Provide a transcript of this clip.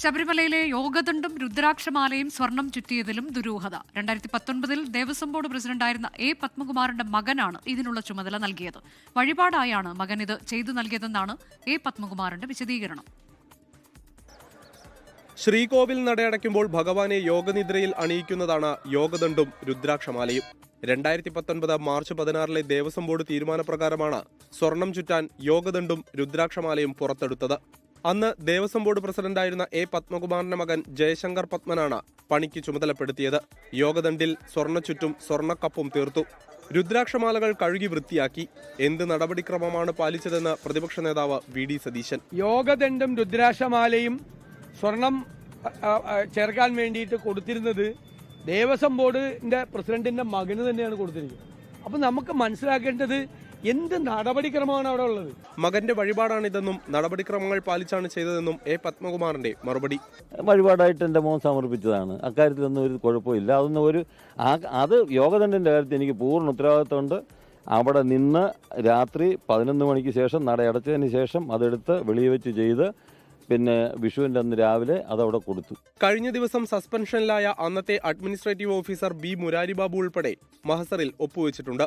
ശബരിമലയിലെ യോഗദണ്ഡും രുദ്രാക്ഷമാലയും സ്വർണം ചുറ്റിയതിലും ദുരൂഹത. രണ്ടായിരത്തി പത്തൊൻപതിൽ ദേവസ്വം ബോർഡ് പ്രസിഡന്റായിരുന്ന എ പത്മകുമാറിന്റെ മകനാണ് ഇതിനുള്ള ചുമതല നൽകിയത്. വഴിപാടായാണ് മകൻ ഇത് ചെയ്തു നൽകിയതെന്നാണ് എ പത്മകുമാറിന്റെ വിശദീകരണം. ശ്രീകോവിൽ നടയടയ്ക്കുമ്പോൾ ഭഗവാനെ യോഗനിദ്രയിൽ അണിയിക്കുന്നതാണ് യോഗദണ്ഡും രുദ്രാക്ഷമാലയും. രണ്ടായിരത്തി പത്തൊൻപത് മാർച്ച് പതിനാറിലെ ദേവസ്വം ബോർഡ് തീരുമാനപ്രകാരമാണ് സ്വർണം ചുറ്റാൻ യോഗദണ്ഡും രുദ്രാക്ഷമാലയും പുറത്തെടുത്തത്. അന്ന് ദേവസ്വം ബോർഡ് പ്രസിഡന്റായിരുന്ന എ പത്മകുമാറിന്റെ മകൻ ജയശങ്കർ പത്മനാണ് പണിക്ക് ചുമതലപ്പെടുത്തിയത്. യോഗദണ്ഡിൽ സ്വർണച്ചുറ്റും സ്വർണക്കപ്പും തീർത്തു. രുദ്രാക്ഷമാലകൾ കഴുകി വൃത്തിയാക്കി. എന്ത് നടപടിക്രമമാണ് പാലിച്ചതെന്ന് പ്രതിപക്ഷ നേതാവ് വി ഡി സതീശൻ. യോഗദണ്ഡും രുദ്രാക്ഷമാലയും സ്വർണം ചേർക്കാൻ വേണ്ടിയിട്ട് കൊടുത്തിരുന്നത് ദേവസ്വം ബോർഡിന്റെ പ്രസിഡന്റിന്റെ മകന് തന്നെയാണ് കൊടുത്തിരിക്കുന്നത്. അപ്പൊ നമുക്ക് മനസ്സിലാക്കേണ്ടത് എന്ത് നടപടിക്രമമാണ് അവിടെ ഉള്ളത്? മകന്റെ വഴിപാടാണിതെന്നും നടപടിക്രമങ്ങൾ പാലിച്ചാണ് ചെയ്തതെന്നും എ പത്മകുമാറിന്റെ മറുപടി. വഴിപാടായിട്ട് എന്റെ മോൻ സമർപ്പിച്ചതാണ്. അക്കാര്യത്തിലൊന്നും ഒരു കുഴപ്പമില്ല. അതൊന്നും ഒരു ആ അത് യോഗദണ്ഡിന്റെ കാര്യത്തിൽ എനിക്ക് പൂർണ ഉത്തരവാദിത്തമുണ്ട്. അവിടെ നിന്ന് രാത്രി പതിനൊന്ന് മണിക്ക് ശേഷം നട അടച്ചതിന് ശേഷം അതെടുത്ത് വെളിവെച്ച് വെച്ച് ചെയ്ത് പിന്നെ വിഷുവിന്റെ അന്ന് രാവിലെ അതവിടെ കൊടുത്തു. കഴിഞ്ഞ ദിവസം സസ്പെൻഷനിലായ അന്നത്തെ അഡ്മിനിസ്ട്രേറ്റീവ് ഓഫീസർ ബി മുരാരിബാബു ഉൾപ്പെടെ മഹസറിൽ ഒപ്പുവെച്ചിട്ടുണ്ട്.